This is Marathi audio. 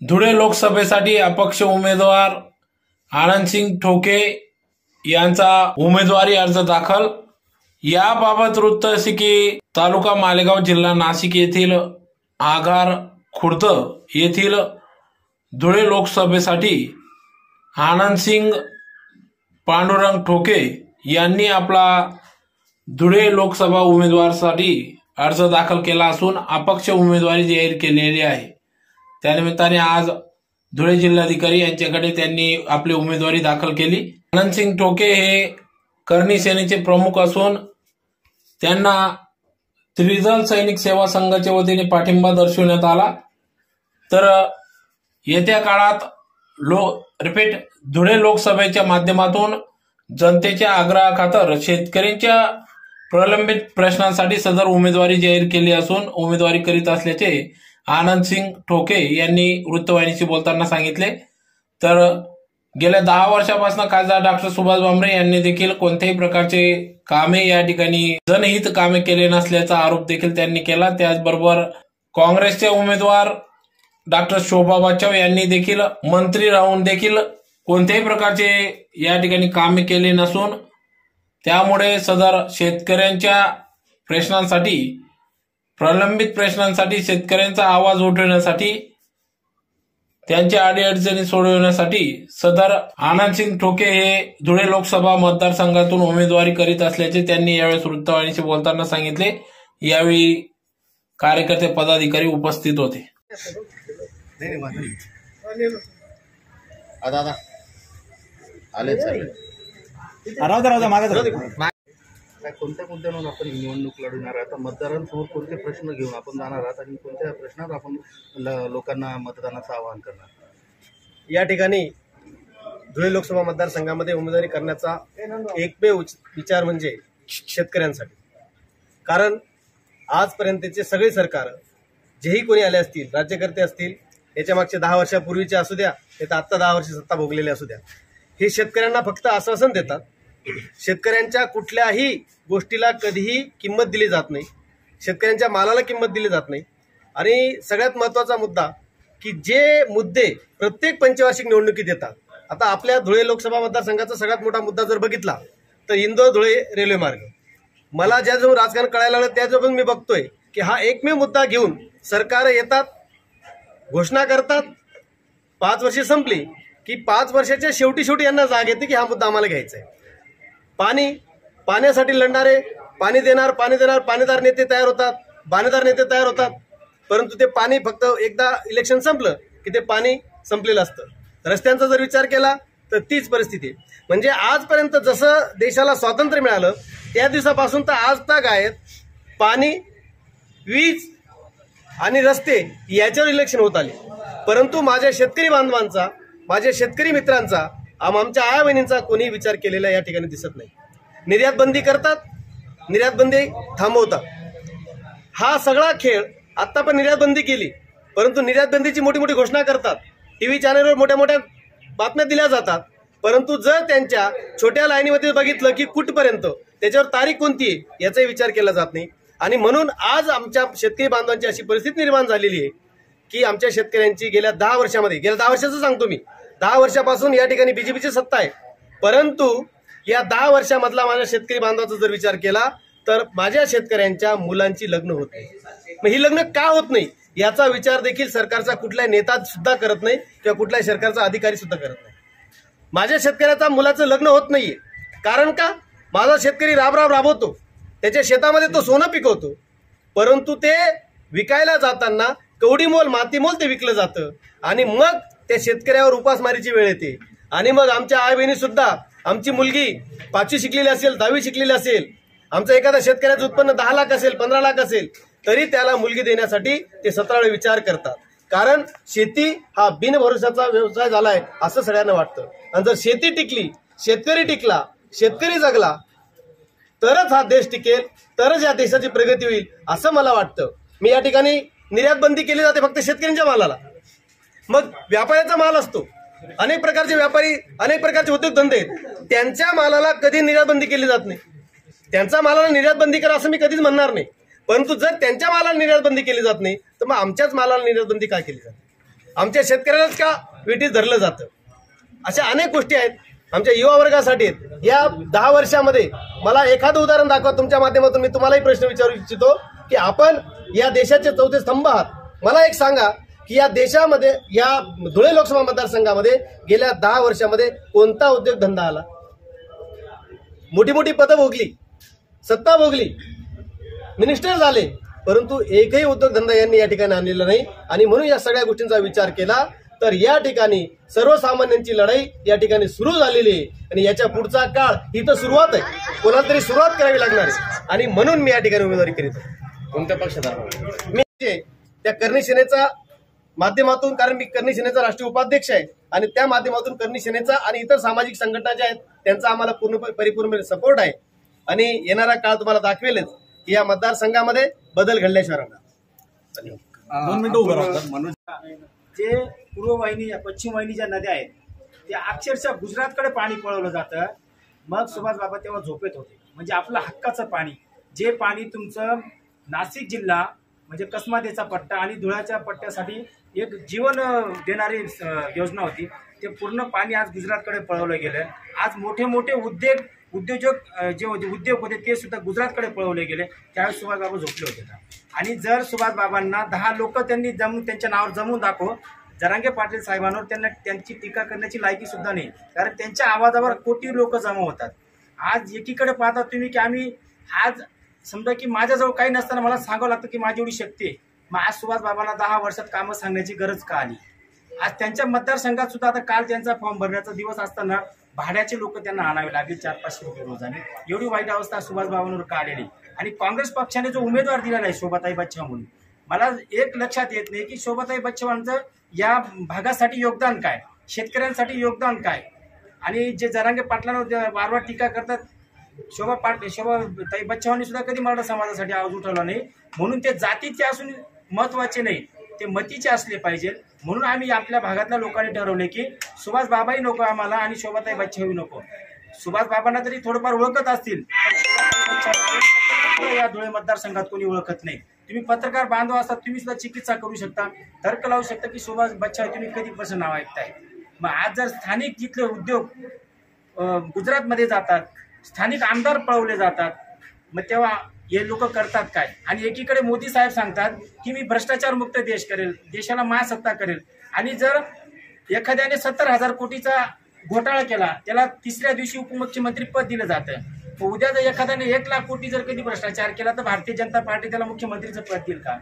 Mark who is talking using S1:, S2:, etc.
S1: धुळे लोकसभेसाठी अपक्ष उमेदवार आनंदसिंग ठोके यांचा उमेदवारी अर्ज दाखल. याबाबत वृत्त असे की तालुका मालेगाव जिल्हा नाशिक येथील आगार खुर्द येथील धुळे लोकसभेसाठी आनंदसिंग पांडुरंग ठोके यांनी आपला धुळे लोकसभा उमेदवारासाठी अर्ज दाखल केला असून अपक्ष उमेदवारी जाहीर केलेली आहे. त्यानिमित्ताने आज धुळे जिल्हाधिकारी यांच्याकडे त्यांनी आपली उमेदवारी दाखल केली. आनंदसिंग टोके हे करणी सेनेचे प्रमुख असून त्यांना त्रिदल सैनिक सेवा संघाच्या वतीने पाठिंबा दर्शवण्यात आला. तर येत्या काळात लो रिपीट धुळे लोकसभेच्या माध्यमातून जनतेच्या आग्रहाखातर शेतकऱ्यांच्या प्रलंबित प्रश्नांसाठी सदर उमेदवारी जाहीर केली असून उमेदवारी करीत असल्याचे आनंद सिंग ठोके यांनी वृत्तवाहिनीशी बोलताना सांगितले. तर गेल्या दहा वर्षापासून खासदार डॉक्टर सुभाष भामरे यांनी देखील कोणत्याही प्रकारचे कामे या ठिकाणी जनहित कामे केले नसल्याचा आरोप देखील त्यांनी केला. त्याचबरोबर काँग्रेसचे उमेदवार डॉक्टर शोभा बच्चाव यांनी देखील मंत्री राहून देखील कोणत्याही प्रकारचे या ठिकाणी कामे केले नसून त्यामुळे सदर शेतकऱ्यांच्या प्रश्नांसाठी प्रलंबित प्रश्नांसाठी शेतकऱ्यांचा आवाज उठवण्यासाठी त्यांच्या अडीअडचणी सोडवण्यासाठी सदर आनंदसिंग ठोके हे धुळे लोकसभा मतदारसंघातून उमेदवारी करीत असल्याचे त्यांनी यावेळी वृत्तवाहिनीशी बोलताना सांगितले. यावेळी कार्यकर्ते पदाधिकारी उपस्थित होते.
S2: नाही काय कोणत्या मुद्द्यांवर आपण ही निवडणूक लढवणार आहात? मतदारांसमोर कोणते प्रश्न घेऊन आपण जाणार आहात आणि कोणत्या प्रश्नावर आपण ल- लोकांना मतदानाचं आवाहन करणार
S3: या ठिकाणी धुळे लोकसभा मतदारसंघामध्ये उमेदवारी करण्याचा एकमेव उच- विचार म्हणजे शेतकऱ्यांसाठी. कारण आजपर्यंतचे सगळे सरकार जेही कोणी आले असतील राज्यकर्ते असतील याच्या मागच्या दहा वर्षापूर्वीचे असू द्या नाही तर आत्ता दहा वर्ष सत्ता भोगलेले असू द्या. हे शेतकऱ्यांना फक्त आश्वासन देतात शेतकऱ्यांच्या कुठल्याही गोष्टीला कधीही किंमत दिली जात नाही. शेतकऱ्यांच्या मालाला किंमत दिली जात नाही. आणि सगळ्यात महत्त्वाचा मुद्दा की जे मुद्दे प्रत्येक पंचवार्षिक निवडणुकीत येतात. आता आपल्या धुळे लोकसभा मतदारसंघाचा सगळ्यात मोठा मुद्दा जर बघितला तर इंदोर धुळे रेल्वे मार्ग. मला ज्या जो राजकारण कळायला लागलं त्याजोगून मी बघतोय की हा एकमेव मुद्दा घेऊन सरकार येतात घोषणा करतात. पाच वर्षे संपली की पाच वर्षाच्या शेवटी शेवटी यांना जाग येते की हा मुद्दा आम्हाला घ्यायचा आहे. पाणी पाण्यासाठी लढणारे पाणी देणार पाणी देणार पाणीदार नेते तयार होतात बाणेदार नेते तयार होतात. परंतु ते पाणी फक्त एकदा इलेक्शन संपलं की ते पाणी संपलेलं असतं. रस्त्यांचा जर विचार केला तर तीच परिस्थिती म्हणजे आजपर्यंत जसं देशाला स्वातंत्र्य मिळालं त्या दिवसापासून तर आज तक आहेत पाणी वीज आणि रस्ते याच्यावर इलेक्शन होत आले. परंतु माझ्या शेतकरी बांधवांचा माझ्या शेतकरी मित्रांचा आम आमच्या आया बहिणींचा कोणी विचार केलेला या ठिकाणी दिसत नाही. निर्यात बंदी करतात निर्यात बंदी थांबवतात. हा सगळा खेळ आत्ता पण निर्यात बंदी केली परंतु निर्यात बंदीची मोठी मोठी घोषणा करतात. टीव्ही चॅनलवर मोठ्या मोठ्या बातम्या दिल्या जातात. परंतु जर त्यांच्या छोट्या लाईनीमध्ये बघितलं की कुठपर्यंत त्याच्यावर तारीख कोणती आहे याचाही विचार केला जात नाही. आणि म्हणून आज आमच्या शेतकरी बांधवांची अशी परिस्थिती निर्माण झालेली आहे की आमच्या शेतकऱ्यांची गेल्या दहा वर्षामध्ये गेल्या दहा वर्षाचं सांगतो मी दहा वर्षापासून या ठिकाणी बीजेपीची सत्ता आहे. परंतु या दहा वर्षामधला माझ्या शेतकरी बांधवाचा जर विचार केला तर माझ्या शेतकऱ्यांच्या मुलांची लग्न होत नाही. मग ही लग्न का होत नाही? याचा विचार देखील सरकारचा कुठलाही नेता सुद्धा करत नाही किंवा कुठल्याही सरकारचा अधिकारी सुद्धा करत नाही. माझ्या शेतकऱ्याचा मुलाचं लग्न होत नाहीये. कारण का? माझा शेतकरी राबराब राबवतो. त्याच्या शेतामध्ये तो सोनं पिकवतो. परंतु ते विकायला जाताना कवडीमोल मातीमोल ते विकलं जातं. आणि मग त्या शेतकऱ्यावर उपासमारीची वेळ येते. आणि मग आमच्या आई बहिणी सुद्धा आमची मुलगी पाचवी शिकलेली असेल दहावी शिकलेली असेल आमचं एखाद्या शेतकऱ्याचं उत्पन्न दहा लाख असेल पंधरा लाख असेल तरी त्याला मुलगी देण्यासाठी ते सतरा विचार करतात. कारण शेती हा बिनभरोशाचा व्यवसाय झालाय असं सगळ्यांना वाटतं. आणि जर शेती टिकली शेतकरी टिकला शेतकरी जगला तरच हा देश टिकेल तरच या देशाची प्रगती होईल असं मला वाटतं. मी या ठिकाणी निर्यात बंदी केली जाते फक्त शेतकऱ्यांच्या मालाला. मग व्यापाऱ्याचा माल असतो. अनेक प्रकारचे व्यापारी अनेक प्रकारचे उद्योगधंदे आहेत. त्यांच्या मालाला कधी निर्यातबंदी केली जात नाही. त्यांच्या मालाला निर्यातबंदी करा असं मी कधीच म्हणणार नाही. परंतु जर त्यांच्या मालाला निर्यातबंदी केली जात नाही तर मग आमच्याच मालाला निर्यातबंदी का केली जाते आमच्या शेतकऱ्यालाच का विटीस धरलं जातं? अशा अनेक गोष्टी आहेत. आमच्या युवा वर्गासाठी आहेत. या दहा वर्षामध्ये मला एखादं उदाहरण दाखवा. तुमच्या माध्यमातून मी तुम्हालाही प्रश्न विचारू इच्छितो की आपण या देशाचे चौथे स्तंभ आहात. मला एक सांगा की या देशामध्ये या धुळे लोकसभा मतदारसंघामध्ये गेल्या दहा वर्षामध्ये कोणता उद्योगधंदा आला? मोठी मोठी पदं भोगली सत्ता भोगली मिनिस्टर झाले परंतु एकही उद्योगधंदा यांनी या ठिकाणी आणलेला नाही. आणि म्हणून या सगळ्या गोष्टींचा विचार केला तर या ठिकाणी सर्वसामान्यांची लढाई या ठिकाणी सुरू झालेली आहे. आणि याच्या पुढचा काळ ही तर सुरुवात आहे. कोणाला तरी सुरुवात करावी लागणार आहे. आणि म्हणून मी या ठिकाणी उमेदवारी करीत आहे.
S2: कोणत्या पक्षात?
S3: मी त्या करणी सेनेचा माध्यमातून कारण मी करणी सेनेचा राष्ट्रीय उपाध्यक्ष आहे आणि त्या माध्यमातून करणी सेनेचा आणि इतर सामाजिक संघटना ज्या आहेत त्यांचा आम्हाला पूर्ण परिपूर्ण सपोर्ट आहे. आणि येणारा काळ तुम्हाला दाखवेलच की या मतदारसंघामध्ये बदल घडल्याशिवाय राहणार.
S4: जे पूर्व वाहिनी पश्चिम वाहिनी ज्या नद्या आहेत त्या अक्षरशः गुजरातकडे पाणी पळवलं जातं. मग सुभाष बाबा तेव्हा झोपेत होते. म्हणजे आपलं हक्काचं पाणी. जे पाणी तुमचं नाशिक जिल्हा म्हणजे कसमादेचा पट्टा आणि धुळ्याच्या पट्ट्यासाठी एक जीवन देणारी योजना होती. ते पूर्ण पाणी आज गुजरातकडे पळवलं गेलं आज मोठे मोठे उद्योग उद्योजक जे होते उद्योग होते ते सुद्धा गुजरातकडे पळवले गेले. त्यावेळेस सुभाषबाबा झोपले होते. आणि जर सुभाषबाबांना दहा लोक त्यांनी जमून त्यांच्या नावावर जमून दाखव जरांगे पाटील साहेबांवर त्यांना त्यांची टीका करण्याची लायकी सुद्धा नाही. कारण त्यांच्या आवाजावर कोटी लोक जमा होतात. आज एकीकडे पाहता तुम्ही की आम्ही आज समजा की माझ्याजवळ काही नसताना मला सांगावं लागतं की माझी एवढी शक्ती आहे. मग आज सुभाष बाबांना दहा वर्षात कामं सांगण्याची गरज का आली? आज त्यांच्या मतदारसंघात सुद्धा आता काल त्यांचा फॉर्म भरण्याचा दिवस असताना भाड्याचे लोक त्यांना आणावे लागले चार पाचशे रुपये रोजाने. एवढी वाईट अवस्था सुभाष बाबांवर का आलेली? आणि काँग्रेस पक्षाने जो उमेदवार दिला नाही शोभाताई बच्चा म्हणून मला एक लक्षात येत नाही की शोभाताई बच्चवांचं या भागासाठी योगदान काय? शेतकऱ्यांसाठी योगदान काय? आणि जे जरांगे पाटलांवर वारंवार टीका करतात शोभा पाट शोभा ताई बच्चावांनी सुद्धा कधी मराठा समाजासाठी आवाज उठवला नाही. म्हणून ते जातीचे असून महत्त्वाचे नाही. ते मतीचे असले पाहिजे म्हणून आम्ही आपल्या भागातल्या लोकांनी ठरवले की सुभाष बाबाही नको आम्हाला आणि शोभाताई बच्चावी नको. सुभाष बाबांना तरी थोडंफार ओळखत असतील. या धुळे मतदारसंघात कोणी ओळखत नाही. तुम्ही पत्रकार बांधव असतात तुम्ही सुद्धा चिकित्सा करू शकता. तर्क लावू शकता की सुभाष बच्चावी तुम्ही कधीपासून नाव ऐकताय. मग आज जर स्थानिक जिथले उद्योग गुजरातमध्ये जातात स्थानिक आमदार पळवले जातात. मग तेव्हा हे लोक करतात काय? आणि एकीकडे मोदी साहेब सांगतात की मी भ्रष्टाचार मुक्त देश करेल देशाला महासत्ता करेल. आणि जर एखाद्याने सत्तर हजार कोटीचा घोटाळा केला त्याला तिसऱ्या दिवशी उपमुख्यमंत्री पद दिलं जातं. उद्या जर एखाद्याने एक लाख कोटी जर कधी भ्रष्टाचार केला तर भारतीय जनता पार्टी त्याला मुख्यमंत्रीचं पद देईल का?